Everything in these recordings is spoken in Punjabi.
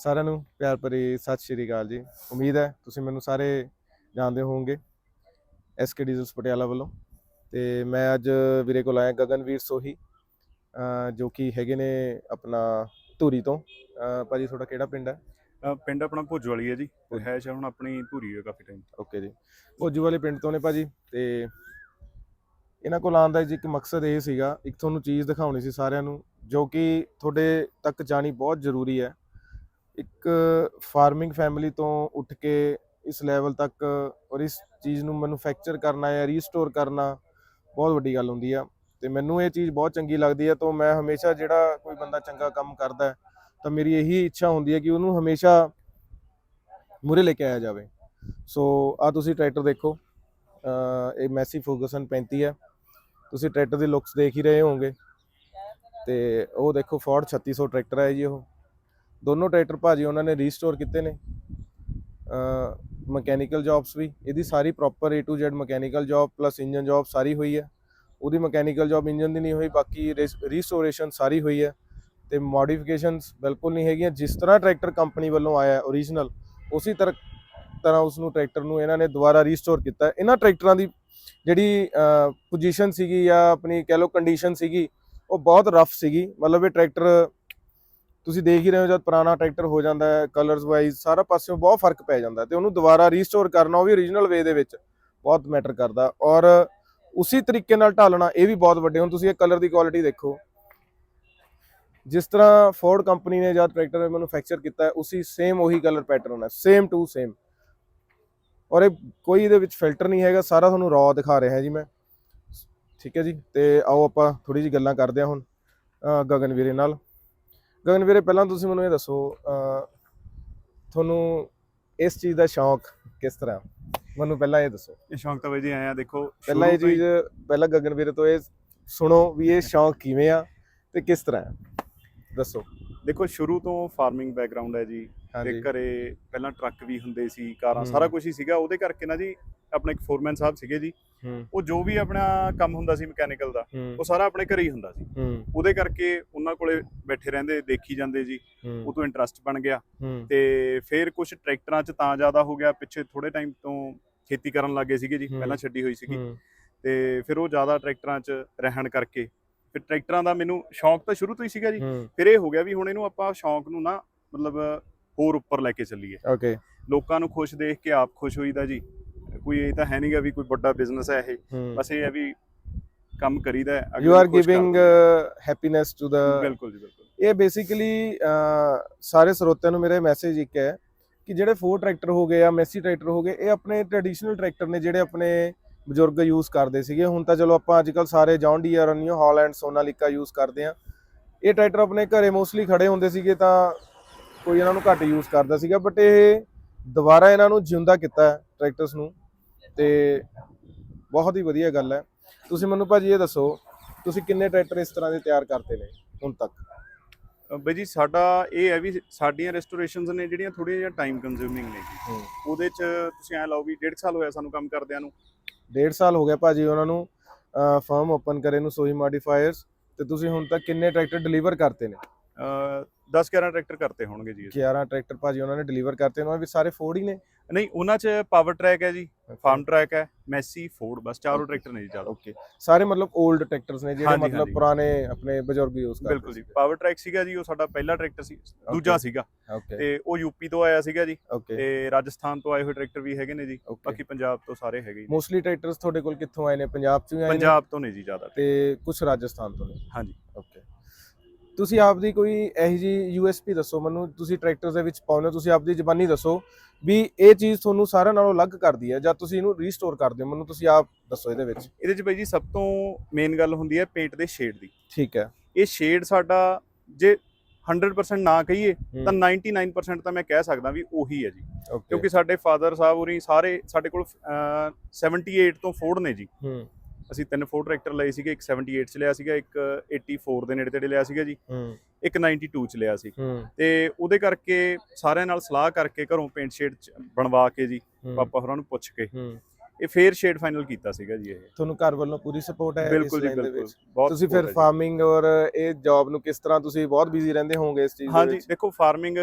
ਸਾਰਿਆਂ ਨੂੰ ਪਿਆਰ ਭਰੀ ਸਤਿ ਸ਼੍ਰੀ ਅਕਾਲ ਜੀ। ਉਮੀਦ ਹੈ ਤੁਸੀਂ ਮੈਨੂੰ ਸਾਰੇ ਜਾਣਦੇ ਹੋਵੋਗੇ ਐਸਕੇ ਡੀਜ਼ਲਸ ਪਟਿਆਲਾ ਵੱਲੋਂ। ਤੇ ਮੈਂ ਅੱਜ ਵੀਰੇ ਕੋਲ ਆਇਆ ਗਗਨਵੀਰ ਸੋਹੀ ਜੋ ਕਿ ਹੈਗੇ ਨੇ ਆਪਣਾ ਧੂਰੀ ਤੋਂ। ਭਾਜੀ ਤੁਹਾਡਾ ਕਿਹੜਾ ਪਿੰਡ ਹੈ? ਪਿੰਡ ਆਪਣਾ ਭੁੱਜ ਵਾਲੀ ਹੈ ਜੀ। ਹੈ ਸ਼ਾ ਹੁਣ ਆਪਣੀ ਧੂਰੀ ਹੈ ਕਾਫੀ ਟਾਈਮ ਓਕੇ ਜੀ। ਭੋਜੂ ਵਾਲੇ ਪਿੰਡ ਤੋਂ ਨੇ ਭਾਜੀ ਤੇ ਇਹਨਾਂ ਕੋਲ ਆਉਣ ਦਾ ਜੀ ਇੱਕ ਮਕਸਦ ਇਹ ਸੀਗਾ ਇੱਕ ਤੁਹਾਨੂੰ ਚੀਜ਼ ਦਿਖਾਉਣੀ ਸੀ ਸਾਰਿਆਂ ਨੂੰ ਜੋ ਕਿ ਤੁਹਾਡੇ ਤੱਕ ਜਾਣੀ ਬਹੁਤ ਜ਼ਰੂਰੀ ਹੈ। ਇੱਕ ਫਾਰਮਿੰਗ ਫੈਮਿਲੀ ਤੋਂ ਉੱਠ ਕੇ ਇਸ ਲੈਵਲ ਤੱਕ ਔਰ ਇਸ ਚੀਜ਼ ਨੂੰ ਮੈਨੂਫੈਕਚਰ ਕਰਨਾ ਜਾਂ ਰੀਸਟੋਰ ਕਰਨਾ ਬਹੁਤ ਵੱਡੀ ਗੱਲ ਹੁੰਦੀ ਆ। ਤੇ ਮੈਨੂੰ ਇਹ ਚੀਜ਼ ਬਹੁਤ ਚੰਗੀ ਲੱਗਦੀ ਹੈ ਤਾਂ ਮੈਂ ਹਮੇਸ਼ਾ ਜਿਹੜਾ ਕੋਈ ਬੰਦਾ ਚੰਗਾ ਕੰਮ ਕਰਦਾ ਤਾਂ ਮੇਰੀ ਇਹੀ ਇੱਛਾ ਹੁੰਦੀ ਹੈ ਕਿ ਉਹਨੂੰ ਹਮੇਸ਼ਾ ਮੂਰੇ ਲੈ ਕੇ ਆਇਆ ਜਾਵੇ। ਸੋ ਆ ਤੁਸੀਂ ਟਰੈਕਟਰ ਦੇਖੋ ਇਹ ਮੈਸੀ ਫੋਗਸਨ 35 ਹੈ। ਤੁਸੀਂ ਟਰੈਕਟਰ ਦੀ ਲੁੱਕਸ ਦੇਖ ਹੀ ਰਹੇ ਹੋਵੋਗੇ। ਤੇ ਉਹ ਦੇਖੋ ਫੋਰਡ 3600 ਟਰੈਕਟਰ ਹੈ ਜੀ ਉਹ। ਦੋਨੋਂ ਟਰੈਕਟਰ ਭਾਜੀ ਉਹਨਾਂ ਨੇ ਰੀਸਟੋਰ ਕੀਤੇ ਨੇ। ਮਕੈਨੀਕਲ ਜੌਬਸ ਵੀ, ਇਹਦੀ ਸਾਰੀ proper A to Z mechanical job plus engine job ਸਾਰੀ ਹੋਈ ਹੈ। ਉਹਦੀ ਮਕੈਨੀਕਲ ਜੌਬ ਇੰਜਨ ਦੀ ਨਹੀਂ ਹੋਈ, ਬਾਕੀ ਰੀਸਟੋਰੇਸ਼ਨ ਸਾਰੀ ਹੋਈ ਹੈ। ਤੇ ਮੋਡੀਫਿਕੇਸ਼ਨਸ ਬਿਲਕੁਲ ਨਹੀਂ ਹੈਗੀਆਂ। ਜਿਸ ਤਰ੍ਹਾਂ ਟਰੈਕਟਰ ਕੰਪਨੀ ਵੱਲੋਂ ਆਇਆ ਓਰੀਜਨਲ ਉਸੇ ਤਰ੍ਹਾਂ ਤਰ੍ਹਾਂ ਉਸ ਨੂੰ ਟਰੈਕਟਰ ਨੂੰ ਇਹਨਾਂ ਨੇ ਦੁਬਾਰਾ ਰੀਸਟੋਰ ਕੀਤਾ ਇਹਨਾਂ ਟਰੈਕਟਰਾਂ ਦੀ ਜਿਹੜੀ ਪੋਜੀਸ਼ਨ ਸੀਗੀ ਜਾਂ ਆਪਣੀ ਕਹਿ ਲਓ ਕੰਡੀਸ਼ਨ ਸੀਗੀ, ਉਹ ਬਹੁਤ ਰਫ ਸੀਗੀ। ਮਤਲਬ ਇਹ ਟਰੈਕਟਰ ਤੁਸੀਂ ਦੇਖ ਹੀ ਰਹੇ ਹੋ ਜਦ ਪੁਰਾਣਾ ਟਰੈਕਟਰ ਹੋ ਜਾਂਦਾ ਹੈ ਕਲਰਸ ਵਾਈਜ਼ ਸਾਰਾ ਪਾਸਿਓਂ ਬਹੁਤ ਫ਼ਰਕ ਪੈ ਜਾਂਦਾ ਤੇ ਉਹਨੂੰ ਦੁਬਾਰਾ ਰੀਸਟੋਰ ਕਰਨਾ ਉਹ ਵੀ ਓਰੀਜਨਲ ਵੇ ਦੇ ਵਿੱਚ ਬਹੁਤ ਮੈਟਰ ਕਰਦਾ ਔਰ ਉਸੇ ਤਰੀਕੇ ਨਾਲ ਢਾਲਣਾ ਇਹ ਵੀ ਬਹੁਤ ਵੱਡੇ, ਹੁਣ ਤੁਸੀਂ ਇਹ ਕਲਰ ਦੀ ਕੁਆਲਿਟੀ ਦੇਖੋ। ਜਿਸ ਤਰ੍ਹਾਂ ਫੋਰਡ ਕੰਪਨੀ ਨੇ ਜਦ ਟਰੈਕਟਰ ਮੈਨੂਫੈਕਚਰ ਕੀਤਾ ਹੈ, ਉਸੇ ਸੇਮ ਉਹੀ ਕਲਰ ਪੈਟਰਨ ਹੈ ਸੇਮ ਟੂ ਸੇਮ ਔਰ ਇਹ ਕੋਈ ਇਹਦੇ ਵਿੱਚ ਫਿਲਟਰ ਨਹੀਂ ਹੈਗਾ, ਸਾਰਾ ਤੁਹਾਨੂੰ ਰॉ ਦਿਖਾ ਰਿਹਾ ਜੀ ਮੈਂ। ਠੀਕ ਹੈ ਜੀ, ਤੇ ਆਓ ਆਪਾਂ ਥੋੜੀ ਜਿਹੀ ਗੱਲਾਂ ਕਰਦੇ ਹਾਂ ਹੁਣ ਗਗਨ ਵੀਰੇ ਨਾਲ। ਗਗਨ ਵੀਰੇ ਪਹਿਲਾਂ ਤੁਸੀਂ ਮੈਨੂੰ ਇਹ ਦੱਸੋ ਤੁਹਾਨੂੰ ਇਸ ਚੀਜ਼ ਦਾ ਸ਼ੌਂਕ ਕਿਸ ਤਰ੍ਹਾਂ? ਮੈਨੂੰ ਪਹਿਲਾਂ ਇਹ ਦੱਸੋ। ਇਹ ਸ਼ੌਂਕ ਤਾਂ ਬਾਈ ਜੀ ਆਇਆ ਦੇਖੋ ਪਹਿਲਾਂ ਇਹ ਚੀਜ਼ ਪਹਿਲਾਂ ਗਗਨ ਵੀਰੇ ਤੋਂ ਇਹ ਸੁਣੋ ਵੀ ਇਹ ਸ਼ੌਂਕ ਕਿਵੇਂ ਆ ਤੇ ਕਿਸ ਤਰ੍ਹਾਂ ਹੈ ਦੱਸੋ। ਦੇਖੋ ਸ਼ੁਰੂ ਤੋਂ ਫਾਰਮਿੰਗ ਬੈਕਗ੍ਰਾਉਂਡ ਹੈ ਜੀ ਤੇ ਘਰੇ ਪਹਿਲਾਂ ਟਰੱਕ ਵੀ ਹੁੰਦੇ ਸੀ ਕਾਰਾਂ। ਸਾਰਾ ਕੁਝ ਹੀ ਸੀਗਾ ਉਹਦੇ ਕਰਕੇ ਨਾ ਜੀ ਆਪਣਾ ਇੱਕ ਫੋਰਮੈਨ ਸਾਹਿਬ ਸੀਗੇ ਜੀ ਉਹ ਜੋ ਵੀ ਆਪਣਾ ਕੰਮ ਹੁੰਦਾ ਸੀ ਮਕੈਨੀਕਲ ਦਾ ਉਹ ਸਾਰਾ ਆਪਣੇ ਘਰੇ ਹੀ ਹੁੰਦਾ ਸੀ। ਉਹਦੇ ਕਰਕੇ ਉਹਨਾਂ ਕੋਲੇ ਬੈਠੇ ਰਹਿੰਦੇ ਦੇਖੀ ਜਾਂਦੇ ਜੀ। ਉਹ ਤੋਂ ਇੰਟਰਸਟ ਬਣ ਗਿਆ। ਤੇ ਫਿਰ ਕੁਝ ਟਰੈਕਟਰਾਂ 'ਚ ਤਾਂ ਜ਼ਿਆਦਾ ਹੋ ਗਿਆ ਪਿੱਛੇ ਥੋੜੇ ਟਾਈਮ ਤੋਂ ਖੇਤੀ ਕਰਨ ਲੱਗੇ ਸੀਗੇ ਜੀ। ਪਹਿਲਾਂ ਛੱਡੀ ਹੋਈ ਸੀਗੀ। ਤੇ ਫਿਰ ਉਹ ਜ਼ਿਆਦਾ ਟਰੈਕਟਰਾਂ 'ਚ ਰਹਿਣ ਕਰਕੇ। ਫਿਰ ਟਰੈਕਟਰਾਂ ਦਾ ਮੈਨੂੰ ਸ਼ੌਂਕ ਤਾਂ ਸ਼ੁਰੂ ਤੋਂ ਹੀ ਸੀਗਾ ਜੀ। ਫਿਰ ਇਹ ਹੋ ਗਿਆ ਵੀ ਹੁਣ ਇਹਨੂੰ ਆਪਾਂ ਸ਼ੌਂਕ ਨੂੰ ਨਾ ਮਤਲਬ ਹੋਰ ਉੱਪਰ ਲੈ ਕੇ ਚੱਲੀਏ। ਓਕੇ ਲੋਕਾਂ ਨੂੰ ਖੁਸ਼ ਦੇਖ ਕੇ ਆਪ ਖੁਸ਼ ਹੋਈਦਾ ਜੀ। ਕੋਈ ਇਹ ਤਾਂ ਹੈ ਨਹੀਂਗਾ ਵੀ ਕੋਈ ਵੱਡਾ ਬਿਜ਼ਨਸ ਹੈ ਇਹ। ਬਸ ਇਹ ਹੈ ਵੀ ਕੰਮ ਕਰੀਦਾ ਹੈ, you are giving. Happiness to ਦਾ ਬਿਲਕੁਲ ਜੀ ਬਿਲਕੁਲ। ਇਹ ਬੇਸਿਕਲੀ ਸਾਰੇ ਸਰੋਤਿਆਂ ਨੂੰ ਮੇਰੇ ਮੈਸੇਜ ਇੱਕ ਹੈ ਕਿ ਜਿਹੜੇ ਫੋਰ ਟਰੈਕਟਰ ਹੋ ਗਏ ਆ ਮੈਸੀ ਟਰੈਕਟਰ ਹੋ ਗਏ ਇਹ ਆਪਣੇ ਟ੍ਰੈਡੀਸ਼ਨਲ ਟਰੈਕਟਰ ਨੇ ਜਿਹੜੇ ਆਪਣੇ ਬਜ਼ੁਰਗ ਯੂਜ਼ ਕਰਦੇ ਸੀਗੇ। ਹੁਣ ਤਾਂ ਚਲੋ ਆਪਾਂ ਅੱਜਕੱਲ ਸਾਰੇ John Deere New Holland Sonalika use ਕਰਦੇ ਆ ਇਹ ਟਰੈਕਟਰ ਆਪਣੇ ਘਰੇ ਮੋਸਟਲੀ ਖੜੇ ਹੁੰਦੇ ਸੀਗੇ ਤਾਂ ਕੋਈ ਇਹਨਾਂ ਨੂੰ ਘੱਟ ਯੂਜ਼ ਕਰਦਾ ਸੀਗਾ ਬਟ ਇਹ ਦੁਬਾਰਾ ਇਹਨਾਂ ਨੂੰ ਜਿਉਂਦਾ ਕੀਤਾ ਟਰੈਕਟਰਸ ਨੂੰ। ਤੇ ਬਹੁਤ ਹੀ ਵਧੀਆ ਗੱਲ ਹੈ। ਤੁਸੀਂ ਮੈਨੂੰ ਭਾਜੀ ਇਹ ਦੱਸੋ ਤੁਸੀਂ ਕਿੰਨੇ ਟਰੈਕਟਰ ਇਸ ਤਰ੍ਹਾਂ ਦੇ ਤਿਆਰ ਕਰਤੇ ਨੇ ਹੁਣ ਤੱਕ? ਬਾਈ ਜੀ ਸਾਡਾ ਇਹ ਹੈ ਵੀ ਸਾਡੀਆਂ ਰੈਸਟੋਰੇਸ਼ਨਸ ਨੇ ਜਿਹੜੀਆਂ ਥੋੜ੍ਹੀਆਂ ਜਿਹਾ ਟਾਈਮ ਕੰਜ਼ਿਊਮਿੰਗ ਨੇ ਜੀ। ਉਹਦੇ 'ਚ ਤੁਸੀਂ ਐ ਲਾਓ ਵੀ ਡੇਢ ਸਾਲ ਹੋਇਆ ਸਾਨੂੰ ਕੰਮ ਕਰਦਿਆਂ ਨੂੰ। ਡੇਢ ਸਾਲ ਹੋ ਗਿਆ ਭਾਜੀ ਉਹਨਾਂ ਨੂੰ ਫਰਮ ਓਪਨ ਕਰੇ ਨੂੰ ਸੋਹੀ ਮੋਡੀਫਾਇਰਸ ਤੇ ਤੁਸੀਂ ਹੁਣ ਤੱਕ ਕਿੰਨੇ ਟਰੈਕਟਰ ਡਿਲੀਵਰ ਕਰਤੇ ਨੇ? 10 11 ਟਰੈਕਟਰ ਕਰਤੇ ਹੋਣਗੇ ਜੀ ਅਸੀਂ। 11 ਟਰੈਕਟਰ ਭਾਜੀ ਉਹਨਾਂ ਨੇ ਡਿਲੀਵਰ ਕਰਤੇ ਨੇ ਉਹ ਵੀ ਸਾਰੇ ਫੋਰਡ ਹੀ ਨੇ। ਨਹੀਂ ਉਹਨਾਂ 'ਚ ਪਾਵਰ ਟਰੈਕ ਹੈ ਜੀ ਫਾਰਮ ਟਰੈਕ ਹੈ ਮੈਸੀ ਫੋਰਡ ਬਸ ਚਾਰੋਂ ਟਰੈਕਟਰ ਨੇ ਜੀ ਜ਼ਿਆਦਾ। ਓਕੇ ਸਾਰੇ ਮਤਲਬ 올ਡ ਟਰੈਕਟਰਸ ਨੇ ਜਿਹੜੇ ਹਾਂਜੀ, ਮਤਲਬ ਹਾਂਜੀ। ਪੁਰਾਣੇ ਆਪਣੇ ਬਜ਼ੁਰਗ ਯੂਜ਼ ਕਰਦੇ ਬਿਲਕੁਲ ਜੀ। ਪਾਵਰ ਟਰੈਕ ਸੀਗਾ ਜੀ ਉਹ ਸਾਡਾ ਪਹਿਲਾ ਟਰੈਕਟਰ ਸੀ ਦੂਜਾ ਸੀਗਾ। ਓਕੇ ਤੇ ਉਹ ਯੂਪੀ ਤੋਂ ਆਇਆ ਸੀਗਾ ਜੀ। ਓਕੇ ਤੇ ਰਾਜਸਥਾਨ ਤੋਂ ਆਏ ਹੋਏ ਟਰੈਕਟਰ ਵੀ ਹੈਗੇ ਨੇ ਜੀ। ਬਾਕੀ ਪੰਜਾਬ ਤੋਂ ਸਾਰੇ ਹੈਗੇ ਜੀ। ਮੋਸਟਲੀ ਟਰੈਕਟਰਸ ਤੁਹਾਡੇ ਕੋਲ ਕਿੱਥੋਂ ਆਏ ਨੇ? ਪੰਜਾਬ ਚੋਂ ਆਏ ਨੇ? ਪੰਜਾਬ ਤੋਂ ਨੇ ਜੀ ਜ਼ਿਆਦਾ। ਤੇ ਕੁਝ ਰਾਜਸਥਾਨ ਤੋਂ ਨੇ? ਹਾਂਜੀ। ਓਕੇ ਤੁਸੀਂ ਆਪਦੀ ਕੋਈ ਇਹੋ ਜੀ ਯੂਐਸਪੀ ਦੱਸੋ ਮੈਨੂੰ ਤੁਸੀਂ ਟਰੈਕਟਰਸ ਦੇ ਵਿੱਚ ਪਾਉਂਦੇ ਹੋ ਤੁਸੀਂ ਆਪਦੀ ਜ਼ਬਾਨੀ ਦੱਸੋ ਵੀ ਇਹ ਚੀਜ਼ ਤੁਹਾਨੂੰ ਸਾਰਿਆਂ ਨਾਲੋਂ ਅਲੱਗ ਕਰਦੀ ਹੈ ਜਾਂ ਤੁਸੀਂ ਇਹਨੂੰ ਰੀਸਟੋਰ ਕਰਦੇ ਹੋ ਮੈਨੂੰ ਤੁਸੀਂ ਆਪ ਦੱਸੋ ਇਹਦੇ ਵਿੱਚ। ਇਹਦੇ 'ਚ ਬਾਈ ਜੀ ਸਭ ਤੋਂ ਮੇਨ ਗੱਲ ਹੁੰਦੀ ਹੈ ਪੇਂਟ ਦੇ ਸ਼ੇਡ ਦੀ। ਠੀਕ ਹੈ। ਇਹ ਸ਼ੇਡ ਸਾਡਾ ਜੇ 100% ਨਾ ਕਹੀਏ ਤਾਂ 99% ਤਾਂ ਮੈਂ ਕਹਿ ਸਕਦਾ ਵੀ ਉਹੀ ਹੈ ਜੀ। ਕਿਉਂਕਿ ਸਾਡੇ ਫਾਦਰ ਸਾਹਿਬ ਹੋਰੀ ਸਾਰੇ ਸਾਡੇ ਕੋਲ ਅਹ, 78 ਤੋਂ ਫੋਰਡ ਨੇ ਜੀ। ਅਸੀਂ ਤਿੰਨ ਫੋਰਡ ਟਰੈਕਟਰ ਲਏ ਸੀਗੇ ਇੱਕ 78 ਚ ਲਿਆ ਸੀਗਾ ਇੱਕ 84 ਦੇ ਨੇੜੇ ਤੇੜੇ ਲਿਆ ਸੀਗਾ ਜੀ ਹੂੰ। ਇੱਕ 92 ਚ ਲਿਆ ਸੀ। ਹੂੰ। ਤੇ ਉਹਦੇ ਕਰਕੇ ਸਾਰਿਆਂ ਨਾਲ ਸਲਾਹ ਕਰਕੇ ਘਰੋਂ ਪੇਂਟ ਸ਼ੇਡ ਬਣਵਾ ਕੇ ਜੀ ਹੂੰ, ਪਾਪਾ ਹੋਰਾਂ ਨੂੰ ਪੁੱਛ ਕੇ। ਹੂੰ। ਇਹ ਫੇਰ ਸ਼ੇਡ ਫਾਈਨਲ ਕੀਤਾ ਸੀਗਾ ਜੀ ਇਹ। ਤੁਹਾਨੂੰ ਘਰ ਵੱਲੋਂ ਪੂਰੀ ਸਪੋਰਟ ਹੈ ਬਿਲਕੁਲ ਜੀ ਬਿਲਕੁਲ। ਤੁਸੀਂ ਫਿਰ ਹੈ ਜੀ। ਫਾਰਮਿੰਗ ਔਰ ਇਹ ਜੌਬ ਨੂੰ ਕਿਸ ਤਰ੍ਹਾਂ ਤੁਸੀਂ ਬਹੁਤ ਬਿਜ਼ੀ ਰਹਿੰਦੇ ਹੋਵੋਗੇ ਇਸ ਚੀਜ਼ ਦੇ ਹਾਂਜੀ ਵਿੱਚ? ਦੇਖੋ ਫਾਰਮਿੰਗ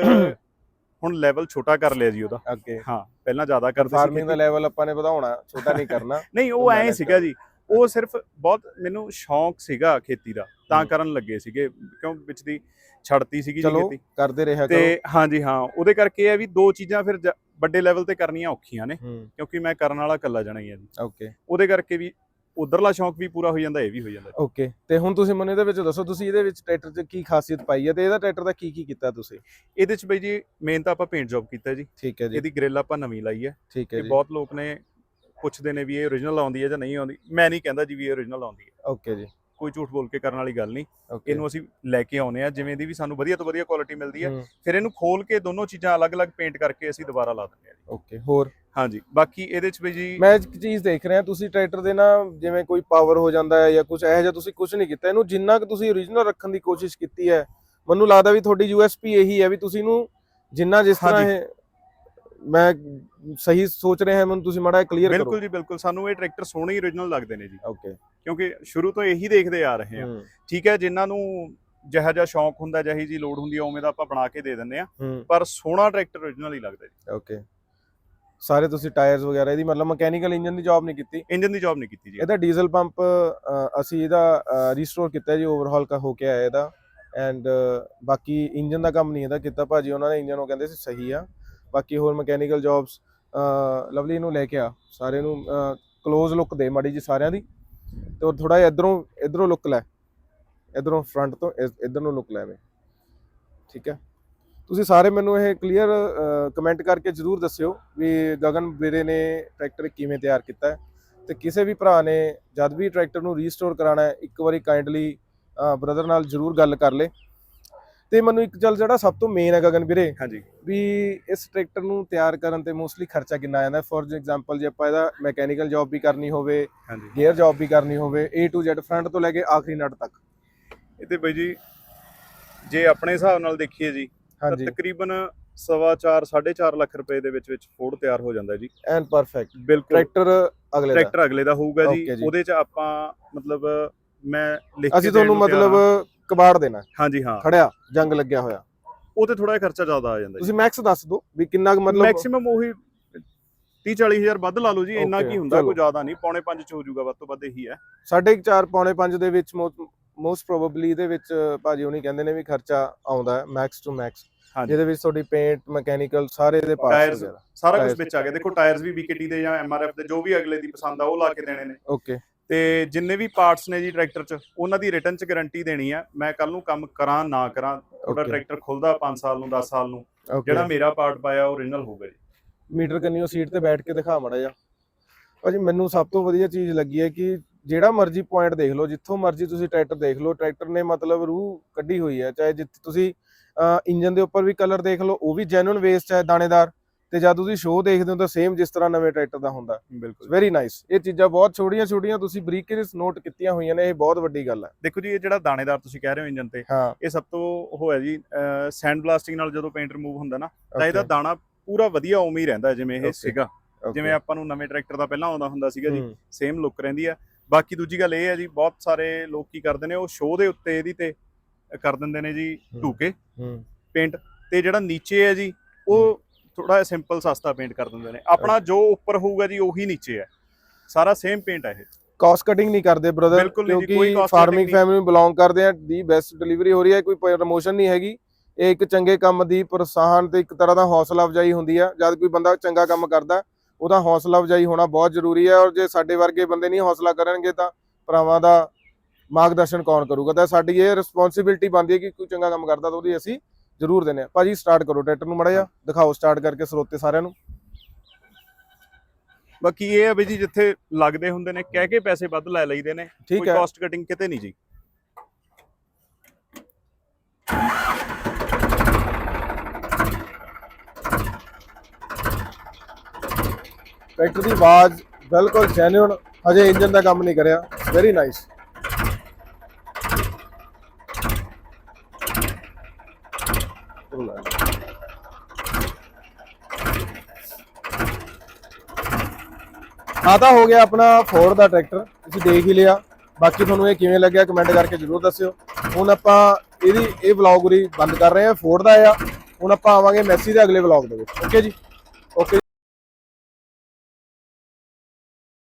ਹੁਣ ਲੈਵਲ ਛੋਟਾ ਕਰ ਲਿਆ ਜੀ ਉਹਦਾ। ਓਕੇ ਹਾਂ ਪਹਿਲਾਂ ਜ਼ਿਆਦਾ ਕਰਦੇ ਸੀ ਫਾਰਮਿੰਗ ਦਾ। ਲੈਵਲ ਆਪਾਂ ਨੇ ਵਧਾਉਣਾ ਛੋਟਾ ਨਹੀਂ ਕਰਨਾ। ਨਹੀਂ ਉਹ ਐਂ ਸੀਗਾ ਜੀ ਉਹ ਸਿਰਫ ਬਹੁਤ ਮੈਨੂੰ ਸ਼ੌਂਕ ਸੀਗਾ ਖੇਤੀ ਦਾ ਤਾਂ। ਕਰਨ ਲੱਗੇ ਸੀਗੇ ਕਿਉਂ ਵਿੱਚ ਦੀ ਛੱਡਤੀ ਸੀਗੀ ਜੀ ਚਲੋ ਖੇਤੀ। ਕਰਦੇ ਰਿਹਾ ਕਰੋ। ਤੇ ਹਾਂਜੀ ਹਾਂ ਉਹਦੇ ਕਰਕੇ ਇਹ ਵੀ ਦੋ ਚੀਜ਼ਾਂ ਫਿਰ ਜ- ਵੱਡੇ ਲੈਵਲ ਤੇ ਕਰਨੀਆਂ ਔਖੀਆਂ ਨੇ ਹੂੰ। ਕਿਉਂਕਿ ਮੈਂ ਕਰਨ ਵਾਲਾ ਇਕੱਲਾ ਜਣਾ ਹੀ ਆ ਜੀ। ਓਕੇ। ਉਹਦੇ ਕਰਕੇ ਵੀ ਉਧਰਲਾ ਸ਼ੌਂਕ ਵੀ ਪੂਰਾ ਹੋ ਜਾਂਦਾ ਇਹ ਵੀ ਹੋ ਜਾਂਦਾ। ਓਕੇ ਤੇ ਹੁਣ ਤੁਸੀਂ ਮੈਨੂੰ ਇਹਦੇ ਵਿੱਚ ਦੱਸੋ ਤੁਸੀਂ ਇਹਦੇ ਵਿੱਚ ਟਰੈਕਟਰ 'ਚ ਕੀ ਖਾਸੀਅਤ ਪਾਈ ਹੈ ਤੇ ਇਹਦਾ ਟਰੈਕਟਰ ਦਾ ਕੀ ਕੀ ਕੀਤਾ ਤੁਸੀਂ? ਇਹਦੇ ਚ ਬਈ ਜੀ ਮੇਨ ਤਾਂ ਆਪਾਂ ਪੇਂਟ ਜੌਬ ਕੀਤਾ ਜੀ। ਠੀਕ ਹੈ ਜੀ। ਇਹਦੀ ਗ੍ਰਿਲ ਆਪਾਂ ਨਵੀਂ ਲਾਈ ਹੈ। ਠੀਕ ਹੈ ਤੇ ਜੀ। ਬਹੁਤ ਲੋਕ ਨੇ ਪੁੱਛਦੇ ਨੇ ਵੀ ਇਹ origignal ਆਉਂਦੀ ਹੈ ਜਾਂ ਨਹੀਂ ਆਉਂਦੀ। ਮੈਂ ਨਹੀਂ ਕਹਿੰਦਾ ਜੀ ਵੀ ਇਹ origignal ਆਉਂਦੀ ਹੈ। ਓਕੇ ਜੀ। ਕੋਈ ਝੂਠ ਬੋਲ ਕੇ ਕਰਨ ਵਾਲੀ ਗੱਲ ਨਹੀਂ। ਇਹਨੂੰ ਅਸੀਂ ਲੈ ਕੇ ਆਉਨੇ ਆ ਜਿਵੇਂ ਦੀ ਵੀ ਸਾਨੂੰ ਵਧੀਆ ਤੋਂ ਵਧੀਆ ਕੁਆਲਿਟੀ ਮਿਲਦੀ ਹੈ। ਹੂੰ, ਫਿਰ ਇਹਨੂੰ ਖੋਲ ਕੇ ਦੋਨੋਂ ਚੀਜ਼ਾਂ ਅਲੱਗ-ਅਲੱਗ ਪੇਂਟ ਕਰਕੇ ਅਸੀਂ ਦੁਬਾਰਾ ਲਾ ਦਿੰਦੇ ਆ ਜੀ। ਓਕੇ ਹੋਰ? ਹਾਂਜੀ ਬਾਕੀ ਇਹਦੇ ਚ ਵੀ ਜੀ ਮੈਂ ਇੱਕ ਚੀਜ਼ ਦੇਖ ਰਿਹਾ ਤੁਸੀਂ ਟਰੈਕਟਰ ਦੇ ਨਾ ਜਿਵੇਂ ਕੋਈ ਪਾਵਰ ਹੋ ਜਾਂਦਾ ਹੈ ਜਾਂ ਕੁਝ ਇਹੋ ਜਿਹਾ ਤੁਸੀਂ ਕੁਝ ਨਹੀਂ ਕੀਤਾ। ਇਹਨੂੰ ਜਿੰਨਾ ਕਿ ਤੁਸੀਂ origignal ਰੱਖਣ ਦੀ ਕੋਸ਼ਿਸ਼ ਕੀਤੀ ਹੈ ਮੈਨੂੰ ਲੱਗਦਾ ਵੀ ਤੁਹਾਡੀ USP ਇਹੀ ਹੈ ਵੀ ਤੁਸੀਂ ਇਹਨੂੰ ਜਿੰਨਾ ਜਿਸ ਤਰ੍ਹਾਂ ਹਾਂਜੀ। ਇਹ ਮੈਂ ਸਹੀ ਸੋਚ ਰਿਹਾ ਹਾਂ ਮੈਨੂੰ ਤੁਸੀਂ ਮਾੜਾ ਕਲੀਅਰ ਕਰੋ ਬਿਲਕੁਲ ਜੀ ਬਿਲਕੁਲ। ਸਾਨੂੰ ਇਹ ਟਰੈਕਟਰ ਸੋਹਣੇ ਹੀ origignal ਲੱਗਦੇ ਨੇ ਜੀ। ਓਕੇ ਕਿਉਂਕਿ ਸ਼ੁਰੂ ਤੋਂ ਇਹੀ ਦੇਖਦੇ ਆ ਰਹੇ ਆ। ਠੀਕ ਹੈ ਜਿਨ੍ਹਾਂ ਨੂੰ ਜਿਹੋ ਜਿਹਾ ਸ਼ੌਂਕ ਹੁੰਦਾ ਜਿਹੀ ਜੀ ਲੋਡ ਹੁੰਦੀ ਆ ਉਵੇਂ ਦਾ ਆਪਾਂ ਬਣਾ ਕੇ ਦੇ ਦਿੰਦੇ ਆ। ਪਰ ਸੋਹਣਾ ਟਰੈਕਟਰ origignal ਹੀ ਲੱਗਦਾ ਜੀ। ਓਕੇ ਸਾਰੇ ਤੁਸੀਂ ਟਾਇਰਸ ਵਗੈਰਾ ਇਹਦੀ ਮਤਲਬ ਮਕੈਨੀਕਲ ਇੰਜਨ ਦੀ ਜੌਬ ਨਹੀਂ ਕੀਤੀ? ਇੰਜਨ ਦੀ ਜੌਬ ਨਹੀਂ ਕੀਤੀ ਜੀ। ਇਹਦਾ ਡੀਜ਼ਲ ਪੰਪ ਅਸੀਂ ਇਹਦਾ ਰੀਸਟੋਰ ਕੀਤਾ ਜੀ ਓਵਰਹਾਲ ਕਾ ਹੋ ਕੇ ਆਇਆ ਇਹਦਾ। ਐਂਡ ਬਾਕੀ ਇੰਜਨ ਦਾ ਕੰਮ ਨਹੀਂ ਇਹਦਾ ਕੀਤਾ। ਭਾਜੀ ਉਹਨਾਂ ਨੇ ਇੰਜਨ ਉਹ ਕਹਿੰਦੇ ਸੀ ਸਹੀ ਆ। ਬਾਕੀ ਹੋਰ ਮਕੈਨੀਕਲ ਜੌਬਸ ਲਵਲੀ ਨੂੰ ਲੈ ਕੇ ਆ। ਸਾਰੇ ਨੂੰ ক্লোਜ਼ ਲੁੱਕ ਦੇ, ਮਾੜੀ ਜੀ ਸਾਰਿਆਂ ਦੀ। ਤੇ ਥੋੜਾ ਜਿਹਾ ਇਧਰੋਂ ਇਧਰੋਂ ਲੁੱਕ ਲੈ। ਇਧਰੋਂ ਫਰੰਟ ਤੋਂ ਇਧਰ ਨੂੰ ਲੁੱਕ ਲੈ ਵੇ ਠੀਕ ਹੈ? ਤੁਸੀਂ ਸਾਰੇ ਮੈਨੂੰ ਇਹ ਕਲੀਅਰ ਕਮੈਂਟ ਕਰਕੇ ਜਰੂਰ ਦੱਸਿਓ ਵੀ ਗਗਨ ਵੀਰੇ ਨੇ ਟਰੈਕਟਰ ਕਿਵੇਂ ਤਿਆਰ ਕੀਤਾ ਹੈ। ਤੇ ਕਿਸੇ ਵੀ ਭਰਾ ਨੇ ਜਦ ਵੀ ਟਰੈਕਟਰ ਨੂੰ ਰੀਸਟੋਰ ਕਰਾਉਣਾ ਹੈ, ਇੱਕ ਵਾਰੀ ਕਾਈਂਡਲੀ ਬ੍ਰਦਰ ਨਾਲ ਜਰੂਰ ਗੱਲ ਕਰ ਲੇ। ਤੇ ਮੈਨੂੰ ਇੱਕ ਚੱਲ ਜਿਹੜਾ ਸਭ ਤੋਂ ਮੇਨ ਹੈ ਗਗਨ ਵੀਰੇ ਹਾਂਜੀ। ਵੀ ਇਸ ਟਰੈਕਟਰ ਨੂੰ ਤਿਆਰ ਕਰਨ ਤੇ ਮੋਸਟਲੀ ਖਰਚਾ ਕਿੰਨਾ ਆ ਜਾਂਦਾ? ਫੋਰ ਐਗਜ਼ਾਮਪਲ ਜੇ ਆਪਾਂ ਇਹਦਾ ਮੈਕੈਨੀਕਲ ਜੌਬ ਵੀ ਕਰਨੀ ਹੋਵੇ ਗੇਅਰ ਜੌਬ ਵੀ ਕਰਨੀ ਹੋਵੇ A to Z ਫਰੰਟ ਤੋਂ ਲੈ ਕੇ ਆਖਰੀ ਨਟ ਤੱਕ। ਇਹ ਤੇ ਬਈ ਜੀ ਜੇ ਆਪਣੇ ਹਿਸਾਬ ਨਾਲ ਦੇਖੀਏ ਜੀ ਤਾਂ ਹਾਂਜੀ। ਤਕਰੀਬਨ ਸਵਾ ਚਾਰ 4.5 ਲੱਖ ਰੁਪਏ ਦੇ ਵਿੱਚ ਵਿੱਚ ਫੋਰਡ ਤਿਆਰ ਹੋ ਜਾਂਦਾ ਜੀ। ਐਨ ਪਰਫੈਕਟ ਬਿਲਕੁਲ। ਟਰੈਕਟਰ ਅਗਲੇ ਦਾ। ਟਰੈਕਟਰ ਅਗਲੇ ਦਾ ਹੋਊਗਾ ਜੀ। ਉਹਦੇ ਚ ਆਪਾਂ ਮਤਲਬ ਮੈਂ ਲਿਖ ਕੇ ਅਸੀਂ ਤੁਹਾਨੂੰ ਮਤਲਬ। ਕਬਾੜ ਦੇਣਾ ਹਾਂਜੀ ਹਾਂ। ਖੜਿਆ ਜੰਗ ਲੱਗਿਆ ਹੋਇਆ। ਉਹ ਤੇ ਥੋੜਾ ਜਿਹਾ ਖਰਚਾ ਜ਼ਿਆਦਾ ਆ ਜਾਂਦਾ ਜੀ। ਤੁਸੀਂ ਮੈਕਸ ਦੱਸ ਦਿਓ ਵੀ ਕਿੰਨਾ ਕੁ ਮਤਲਬ ਮੈਕਸਿਮਮ ਉਹੀ 30 40 ਹਜ਼ਾਰ ਵੱਧ ਲਾ ਲਓ ਜੀ ਇੰਨਾ ਕੀ ਹੁੰਦਾ। ਕੋਈ ਜ਼ਿਆਦਾ ਨਹੀਂ ਪੌਣੇ 5 ਚ ਹੋ ਜਾਊਗਾ ਵੱਧ ਤੋਂ ਵੱਧ ਇਹੀ ਹੈ। ਸਾਢੇ 4 ਪੌਣੇ 5 ਦੇ ਵਿੱਚ ਮੋਸਟ ਪ੍ਰੋਬਬਲੀ ਇਹਦੇ ਵਿੱਚ ਭਾਜੀ ਉਹਨੀ ਕਹਿੰਦੇ ਨੇ ਵੀ ਖਰਚਾ ਆਉਂਦਾ ਮੈਕਸ ਟੂ ਮੈਕਸ ਜਿਹਦੇ ਵਿੱਚ ਤੁਹਾਡੀ ਪੇਂਟ ਮਕੈਨੀਕਲ ਸਾਰੇ ਦੇ ਪਾਰਟਸ ਸਾਰਾ ਕੁਝ ਵਿੱਚ ਆ ਗਿਆ। ਦੇਖੋ ਟਾਇਰਸ ਵੀ BKT ਦੇ ਜਾਂ MRF ਦੇ ਜੋ ਵੀ ਅਗਲੇ ਦੀ ਪਸੰਦ ਆ ਉਹ ਲਾ ਕੇ ਦੇਣੇ ਨੇ। ਓਕੇ ਤੇ ਜਿੰਨੇ ਵੀ ਪਾਰਟਸ ਨੇ ਜੀ ਟਰੈਕਟਰ 'ਚ ਉਹਨਾਂ ਦੀ ਰਿਟਰਨ 'ਚ ਗਾਰੰਟੀ ਦੇਣੀ ਆ। ਮੈਂ ਕੱਲ ਨੂੰ ਕੰਮ ਕਰਾਂ ਨਾ ਕਰਾਂ ਓਕੇ ਟਰੈਕਟਰ ਖੁੱਲਦਾ 5 ਸਾਲ ਨੂੰ 10 ਸਾਲ ਨੂੰ ਓਕੇ ਜਿਹੜਾ ਮੇਰਾ ਪਾਰਟ ਪਾਇਆ ਉਹ origignal ਹੋਊਗਾ ਜੀ। ਮੀਟਰ ਕੰਨੀਓ ਸੀਟ ਤੇ ਬੈਠ ਕੇ ਦਿਖਾ ਮੜਾ ਜਾ ਭਾਜੀ ਮੈਨੂੰ ਸਭ ਤੋਂ ਵਧੀਆ ਚੀਜ਼ ਲੱਗੀ ਹੈ ਕਿ ਜਿਹੜਾ ਮਰਜ਼ੀ ਪੁਆਇੰਟ ਦੇਖ ਲਓ ਜਿੱਥੋਂ ਮਰਜ਼ੀ ਤੁਸੀਂ ਟਰੈਕਟਰ ਦੇਖ ਲਓ ਟਰੈਕਟਰ ਨੇ ਮਤਲਬ ਰੂਹ ਕੱਢੀ ਹੋਈ ਹੈ। ਚਾਹੇ ਜਿੱਥੇ ਤੁਸੀਂ ਇੰਜਨ ਦੇ ਉੱਪਰ ਵੀ ਕਲਰ ਦੇਖ ਲਓ ਉਹ ਵੀ ਜੈਨੂਇਨ ਵੇਸਟ ਹੈ ਦਾਣੇਦਾਰ। ਤੇ ਜਦ ਤੁਸੀਂ ਸ਼ੋਅ ਦੇਖਦੇ ਹੋ ਤਾਂ ਸੇਮ ਜਿਸ ਤਰ੍ਹਾਂ ਨਵੇਂ ਟਰੈਕਟਰ ਦਾ ਹੁੰਦਾ। ਬਿਲਕੁਲ ਵੈਰੀ ਨਾਈਸ ਇਹ ਚੀਜ਼ਾਂ ਬਹੁਤ ਛੋਟੀਆਂ ਛੋਟੀਆਂ ਤੁਸੀਂ ਬਰੀਕੀਨੈਸ ਨੋਟ ਕੀਤੀਆਂ ਹੋਈਆਂ ਨੇ ਇਹ ਬਹੁਤ ਵੱਡੀ ਗੱਲ ਹੈ। ਦੇਖੋ ਜੀ ਇਹ ਜਿਹੜਾ ਦਾਣੇਦਾਰ ਤੁਸੀਂ ਕਹਿ ਰਹੇ ਹੋ ਇੰਜਨ ਤੇ ਇਹ ਸਭ ਤੋਂ ਉਹ ਹੈ ਜੀ ਸੈਂਡ ਬਲਾਸਟਿੰਗ ਨਾਲ ਜਦੋਂ ਪੇਂਟ ਰਿਮੂਵ ਹੁੰਦਾ ਨਾ ਤਾਂ ਇਹਦਾ ਦਾਣਾ ਪੂਰਾ ਵਧੀਆ ਉਵੇਂ ਹੀ ਰਹਿੰਦਾ ਜਿਵੇਂ ਇਹ ਸੀਗਾ। ਜਿਵੇਂ ਆਪਾਂ ਨੂੰ ਨਵੇਂ ਟਰੈਕਟਰ ਦਾ ਪਹਿਲਾਂ ਆਉਂਦਾ ਹੁੰਦਾ ਸੀਗਾ ਜੀ ਸੇਮ ਲੁੱਕ ਰਹਿੰਦੀ ਆ ਬਾਕੀ ਦੂਜੀ ਗੱਲ ਇਹ ਹੈ ਜੀ ਬਹੁਤ ਸਾਰੇ ਲੋਕ ਕੀ ਕਰਦੇ ਨੇ ਉਹ ਸ਼ੋਅ ਦੇ ਉੱਤੇ ਇਹਦੀ ਤੇ ਕਰ ਦਿੰਦੇ ਨੇ ਜੀ। ਢੂਕੇ ਪੇਂਟ ਤੇ ਜਿਹੜਾ ਨੀਚੇ ਹੈ ਜੀ ਉਹ ਥੋੜਾ ਜਿਹਾ ਸਿੰਪਲ ਸਸਤਾ ਪੇਂਟ ਕਰ ਦਿੰਦੇ ਨੇ। ਆਪਣਾ ਜੋ ਉੱਪਰ ਹੋਊਗਾ ਜੀ ਉਹੀ ਨੀਚੇ ਹੈ। ਸਾਰਾ ਸੇਮ ਪੇਂਟ ਹੈ ਇਹ। ਕਾਸਟ ਕਟਿੰਗ ਨਹੀਂ ਕਰਦੇ ਬ੍ਰਦਰ ਕਿਉਂਕਿ ਫਾਰਮਿੰਗ। ਫੈਮਿਲੀ ਨੂੰ ਬਿਲੋਂਗ ਕਰਦੇ ਆ ਦੀ ਬੈਸਟ ਡਿਲੀਵਰੀ ਹੋ ਰਹੀ ਹੈ ਕੋਈ ਪ੍ਰਮੋਸ਼ਨ ਨਹੀਂ ਹੈਗੀ। ਇਹ ਇੱਕ ਚੰਗੇ ਕੰਮ ਦੀ ਪ੍ਰੋਤਸਾਹਨ ਤੇ ਇੱਕ ਤਰ੍ਹਾਂ ਦਾ ਹੌਸਲਾ ਅਫਜਾਈ ਹੁੰਦੀ ਆ। ਜਦ ਕੋਈ ਬੰਦਾ ਚੰਗਾ ਕੰਮ ਕਰਦਾ ਉਹਦਾ ਹੌਸਲਾ ਅਫਜਾਈ ਹੋਣਾ ਬਹੁਤ ਜ਼ਰੂਰੀ ਹੈ ਔਰ ਜੇ ਸਾਡੇ ਵਰਗੇ ਬੰਦੇ ਨਹੀਂ ਹੌਸਲਾ ਕਰਨਗੇ ਤਾਂ ਭਰਾਵਾਂ ਦਾ ਮਾਰਗਦਰਸ਼ਨ ਕੌਣ ਕਰੂਗਾ? ਤਾਂ ਸਾਡੀ ਇਹ ਰਿਸਪੌਂਸਿਬਿਲਟੀ ਬਣਦੀ ਹੈ ਕਿ ਕੋਈ ਚੰਗਾ ਕੰਮ ਕਰਦਾ ਤਾਂ ਉਹਦੀ ਅਸੀਂ ਜ਼ਰੂਰ ਦਿੰਦੇ ਆ। ਭਾਜੀ ਸਟਾਰਟ ਕਰੋ ਟਰੈਕਟਰ ਨੂੰ ਮੜਾ ਜਾ ਦਿਖਾਓ ਸਟਾਰਟ ਕਰਕੇ ਸਰੋਤੇ ਸਾਰਿਆਂ ਨੂੰ। ਬਾਕੀ ਇਹ ਹੈ ਵੀ ਜੀ ਜਿੱਥੇ ਲੱਗਦੇ ਹੁੰਦੇ ਨੇ ਕਹਿ ਕੇ ਪੈਸੇ ਵੱਧ ਲੈ ਲਈਦੇ ਨੇ। ਕੋਈ ਕਾਸਟ ਕਟਿੰਗ ਕਿਤੇ ਨਹੀਂ ਜੀ। ਟਰੈਕਟਰ ਦੀ ਆਵਾਜ਼ ਬਿਲਕੁਲ ਜੈਨੂਇਨ ਹਜੇ ਇੰਜਨ ਦਾ ਕੰਮ ਨਹੀਂ ਕਰਿਆ। ਵੈਰੀ ਨਾਈਸ ਆ ਤਾਂ ਹੋ ਗਿਆ ਆਪਣਾ ਫੋਰਡ ਦਾ ਟਰੈਕਟਰ ਤੁਸੀਂ ਦੇਖ ਹੀ ਲਿਆ। ਬਾਕੀ ਤੁਹਾਨੂੰ ਇਹ ਕਿਵੇਂ ਲੱਗਿਆ ਕਮੈਂਟ ਕਰਕੇ ਜਰੂਰ ਦੱਸਿਓ। ਹੁਣ ਆਪਾਂ ਇਹਦੀ, ਇਹ ਵਲੌਗ ਉਰੀ ਬੰਦ ਕਰ ਰਹੇ ਹਾਂ ਫੋਰਡ ਦਾ ਆ। ਹੁਣ ਆਪਾਂ ਆਵਾਂਗੇ ਮੈਸੀ ਦੇ ਅਗਲੇ ਵਲੌਗ ਦੇ ਵਿੱਚ। ਓਕੇ ਜੀ?